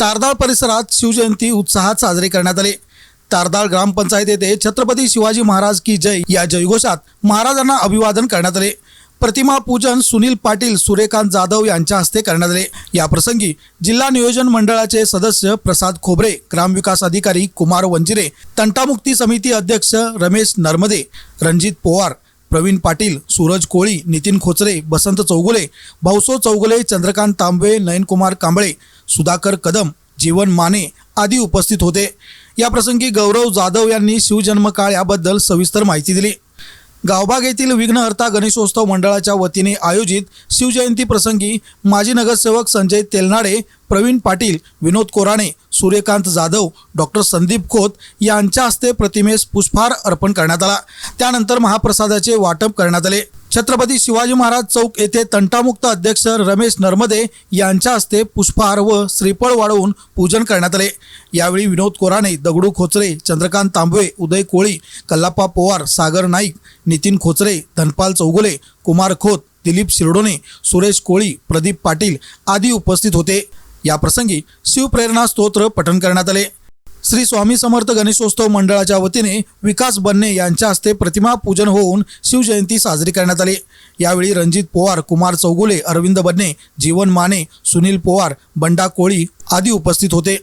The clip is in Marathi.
तारदाळ परिसरात शिवजयंती उत्साहात साजरी करण्यात आली. तारदाळ ग्रामपंचायत येथे छत्रपती शिवाजी महाराज की जय या जयघोषात महाराजांना अभिवादन करण्यात आले. प्रतिमा पूजन सुनील पाटील सूर्यकांत जाधव यांच्या हस्ते करण्यात आले. या प्रसंगी जिल्हा नियोजन मंडळाचे सदस्य प्रसाद खोबरे ग्रामविकास अधिकारी कुमार वंजिरे तंटामुक्ती समिती अध्यक्ष रमेश नर्मदे रणजित पोवार प्रवीण पाटील सूरज कोळी नितीन खोचरे बसंत चौगुले भाऊसो चौगुले चंद्रकांत तांबे नयनकुमार कांबळे सुधाकर कदम जीवन माने आदी उपस्थित होते. या प्रसंगी गौरव जाधव यांनी शिवजन्मकाळ याबद्दल सविस्तर माहिती दिली. गावबाग येथील विघ्नहर्ता गणेशोत्सव मंडळाच्या वतीने आयोजित शिवजयंती प्रसंगी माजी नगरसेवक संजय तेलनाडे प्रवीण पाटील विनोद कोराणे सूर्यकांत जाधव डॉक्टर संदीप खोत यांच्या हस्ते प्रतिमेस पुष्पहार अर्पण करण्यात आला. त्यानंतर महाप्रसादाचे वाटप करण्यात आले. छत्रपती शिवाजी महाराज चौक येथे तंटामुक्त अध्यक्ष रमेश नर्मदे यांच्या हस्ते पुष्पहार व श्रीफळ वाढवून पूजन करण्यात आले. यावेळी विनोद कोराणे दगडू खोचरे चंद्रकांत तांबवे उदय कोळी कल्लाप्पा पोवार सागर नाईक नितीन खोचरे धनपाल चौगुले कुमार खोत दिलीप शिरडोणे सुरेश कोळी प्रदीप पाटील आदी उपस्थित होते. या प्रसंगी शिवप्रेरणा स्तोत्र पठण करण्यात आले. श्री स्वामी समर्थ गणेशोत्सव मंडळाच्या वतीने विकास बन्ने यांच्या हस्ते प्रतिमा पूजन होऊन शिवजयंती साजरी करण्यात आली. यावेळी रणजित पोवार कुमार चौगुले अरविंद बन्ने जीवन माने सुनील पोवार बंडा कोळी आदी उपस्थित होते.